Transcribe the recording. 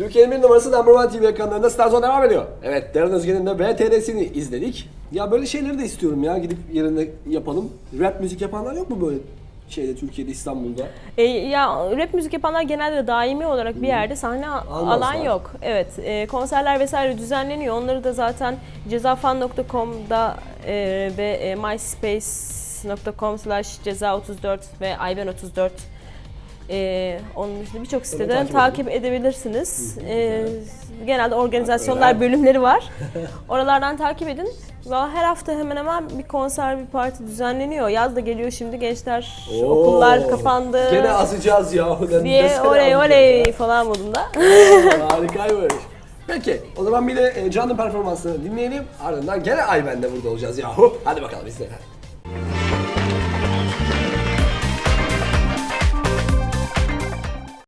Türkiye'nin bir numarası Number One TV ekranlarında Starzone devam ediyor. Evet, Darren Özgen'in de VTR'sini izledik. Ya böyle şeyleri de istiyorum ya, gidip yerinde yapalım. Rap müzik yapanlar yok mu böyle şeyde Türkiye'de, İstanbul'da? E, ya rap müzik yapanlar genelde daimi olarak bir yerde sahne Almazlar. alan yok. Evet, e, konserler vesaire düzenleniyor. Onları da zaten cezafan.com'da e, ve e, myspace.com slash ceza34 ve ayben34 e, onun dışında birçok siteden takip takip, edebilirsiniz. E, genelde organizasyonlar bölümleri var. Oralardan takip edin. Valla Her hafta hemen hemen bir konser, bir parti düzenleniyor. Yaz da geliyor şimdi gençler, Oo, okullar kapandı Gene asacağız yahu. diye oley oley falan modunda. ya. Harikaymış. Peki, o zaman bir de e, canlı performansını dinleyelim. Ardından gene Ayben'de burada olacağız yahu. Hadi bakalım izleyelim.